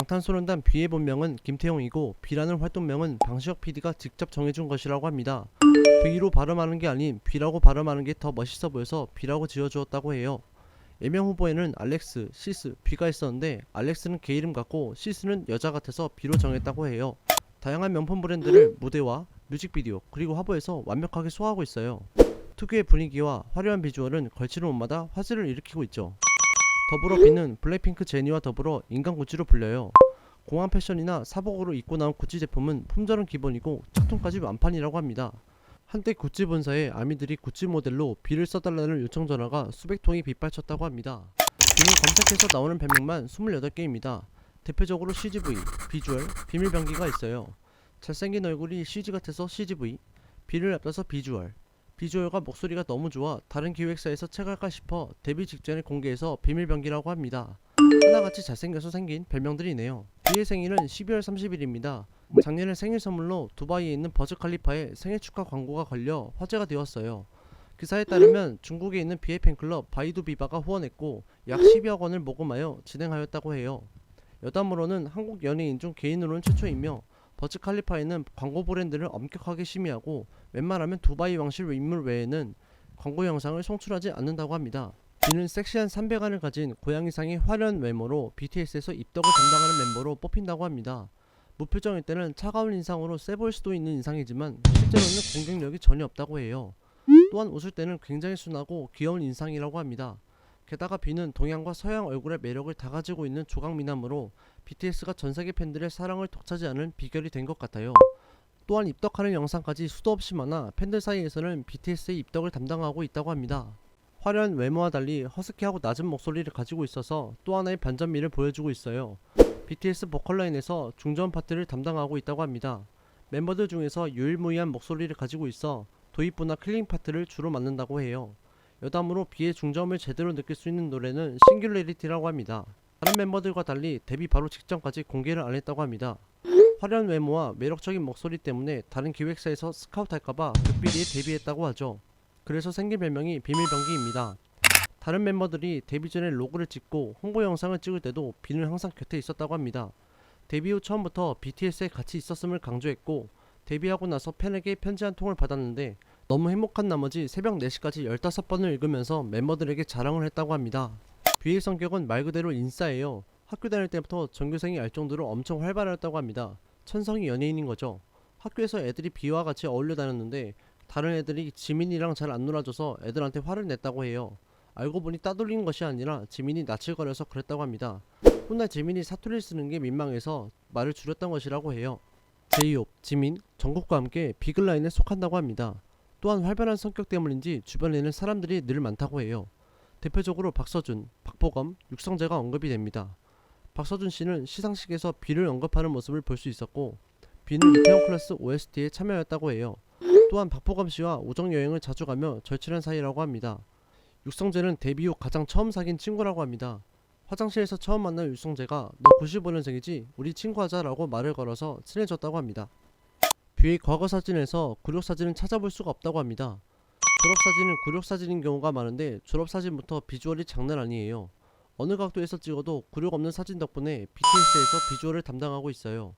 방탄소년단 B의 본명은 김태형이고 B라는 활동명은 방시혁 PD가 직접 정해준 것이라고 합니다. V로 발음하는 게 아닌 B라고 발음하는 게 더 멋있어 보여서 B라고 지어주었다고 해요. 예명 후보에는 알렉스, 시스, B가 있었는데 알렉스는 개 이름 같고 시스는 여자 같아서 B로 정했다고 해요. 다양한 명품 브랜드를 무대와 뮤직비디오 그리고 화보에서 완벽하게 소화하고 있어요. 특유의 분위기와 화려한 비주얼은 걸치는 옷마다 화제를 일으키고 있죠. 더불어 B는 블랙핑크 제니와 더불어 인간 구찌로 불려요. 공항 패션이나 사복으로 입고 나온 구찌 제품은 품절은 기본이고 착통까지 완판이라고 합니다. 한때 구찌 본사에 아미들이 구찌 모델로 B를 써달라는 요청 전화가 수백 통이 빗발쳤다고 합니다. B는 검색해서 나오는 별명만 28개입니다. 대표적으로 CGV, 비주얼, 비밀 병기가 있어요. 잘생긴 얼굴이 CG 같아서 CGV, B를 앞서서 비주얼, 비주얼과 목소리가 너무 좋아 다른 기획사에서 책할까 싶어 데뷔 직전에 공개해서 비밀병기라고 합니다. 하나같이 잘생겨서 생긴 별명들이네요. B의 생일은 12월 30일입니다. 작년에 생일 선물로 두바이에 있는 버즈 칼리파에 생일 축하 광고가 걸려 화제가 되었어요. 기사에 따르면 중국에 있는 비의 팬클럽 바이두 비바가 후원했고 약 12억 원을 모금하여 진행하였다고 해요. 여담으로는 한국 연예인 중 개인으로는 최초이며 버즈 칼리파에는 광고 브랜드를 엄격하게 심의하고 웬만하면 두바이 왕실 인물 외에는 광고 영상을 송출하지 않는다고 합니다. B는 섹시한 삼배간을 가진 고양이상의 화려한 외모로 BTS에서 입덕을 담당하는 멤버로 뽑힌다고 합니다. 무표정일 때는 차가운 인상으로 세 보일 수도 있는 인상이지만 실제로는 공격력이 전혀 없다고 해요. 또한 웃을 때는 굉장히 순하고 귀여운 인상이라고 합니다. 게다가 B는 동양과 서양 얼굴의 매력을 다 가지고 있는 조각 미남으로 BTS가 전 세계 팬들의 사랑을 독차지 하는 비결이 된 것 같아요. 또한 입덕하는 영상까지 수도 없이 많아 팬들 사이에서는 BTS의 입덕을 담당하고 있다고 합니다. 화려한 외모와 달리 허스키하고 낮은 목소리를 가지고 있어서 또 하나의 반전미를 보여주고 있어요. BTS 보컬 라인에서 중저음 파트를 담당하고 있다고 합니다. 멤버들 중에서 유일무이한 목소리를 가지고 있어 도입부나 클린 파트를 주로 맡는다고 해요. 여담으로 B의 중저음을 제대로 느낄 수 있는 노래는 싱귤레리티라고 합니다. 다른 멤버들과 달리 데뷔 바로 직전까지 공개를 안 했다고 합니다. 화려한 외모와 매력적인 목소리 때문에 다른 기획사에서 스카우트할까봐 극비리에 데뷔했다고 하죠. 그래서 생긴 별명이 비밀병기입니다. 다른 멤버들이 데뷔 전에 로고를 찍고 홍보 영상을 찍을 때도 비는 항상 곁에 있었다고 합니다. 데뷔 후 처음부터 BTS에 같이 있었음을 강조했고 데뷔하고 나서 팬에게 편지 한 통을 받았는데 너무 행복한 나머지 새벽 4시까지 15번을 읽으면서 멤버들에게 자랑을 했다고 합니다. B의 성격은 말 그대로 인싸예요. 학교 다닐 때부터 전교생이 알 정도로 엄청 활발했다고 합니다. 천성이 연예인인 거죠. 학교에서 애들이 B와 같이 어울려 다녔는데 다른 애들이 지민이랑 잘 안 놀아줘서 애들한테 화를 냈다고 해요. 알고 보니 따돌리는 것이 아니라 지민이 낯을거려서 그랬다고 합니다. 훗날 지민이 사투리를 쓰는 게 민망해서 말을 줄였던 것이라고 해요. 제이홉, 지민, 정국과 함께 비글라인에 속한다고 합니다. 또한 활발한 성격 때문인지 주변에는 사람들이 늘 많다고 해요. 대표적으로 박서준, 박보검, 육성재가 언급이 됩니다. 박서준 씨는 시상식에서 비를 언급하는 모습을 볼 수 있었고 비는 이태원 클래스 OST에 참여했다고 해요. 또한 박보검 씨와 우정 여행을 자주 가며 절친한 사이라고 합니다. 육성재는 데뷔 후 가장 처음 사귄 친구라고 합니다. 화장실에서 처음 만난 육성재가 너 95년생이지 우리 친구하자라고 말을 걸어서 친해졌다고 합니다. 뷰의 과거 사진에서 구력 사진은 찾아볼 수가 없다고 합니다. 졸업 사진은 구력 사진인 경우가 많은데 졸업 사진부터 비주얼이 장난 아니에요. 어느 각도에서 찍어도 구력 없는 사진 덕분에 BTS에서 비주얼을 담당하고 있어요.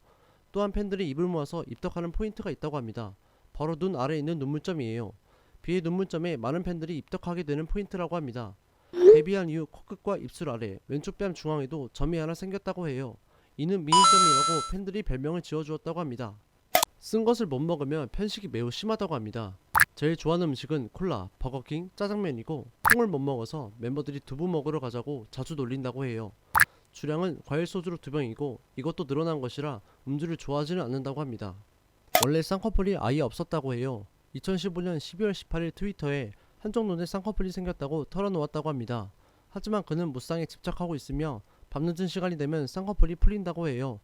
또한 팬들이 입을 모아서 입덕하는 포인트가 있다고 합니다. 바로 눈 아래에 있는 눈물점이에요. 비의 눈물점에 많은 팬들이 입덕하게 되는 포인트라고 합니다. 데뷔한 이후 코끝과 입술 아래 왼쪽 뺨 중앙에도 점이 하나 생겼다고 해요. 이는 미니점이라고 팬들이 별명을 지어주었다고 합니다. 쓴 것을 못 먹으면 편식이 매우 심하다고 합니다. 제일 좋아하는 음식은 콜라, 버거킹, 짜장면이고 콩을 못 먹어서 멤버들이 두부 먹으러 가자고 자주 놀린다고 해요. 주량은 과일 소주로 두 병이고 이것도 늘어난 것이라 음주를 좋아하지는 않는다고 합니다. 원래 쌍꺼풀이 아예 없었다고 해요. 2015년 12월 18일 트위터에 한쪽 눈에 쌍꺼풀이 생겼다고 털어놓았다고 합니다. 하지만 그는 무쌍에 집착하고 있으며 밤늦은 시간이 되면 쌍꺼풀이 풀린다고 해요.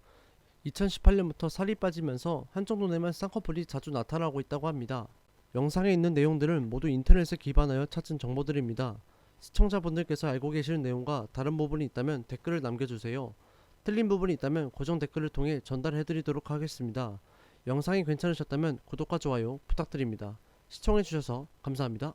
2018년부터 살이 빠지면서 한쪽 눈에만 쌍꺼풀이 자주 나타나고 있다고 합니다. 영상에 있는 내용들은 모두 인터넷에 기반하여 찾은 정보들입니다. 시청자분들께서 알고 계시는 내용과 다른 부분이 있다면 댓글을 남겨주세요. 틀린 부분이 있다면 고정 댓글을 통해 전달해드리도록 하겠습니다. 영상이 괜찮으셨다면 구독과 좋아요 부탁드립니다. 시청해주셔서 감사합니다.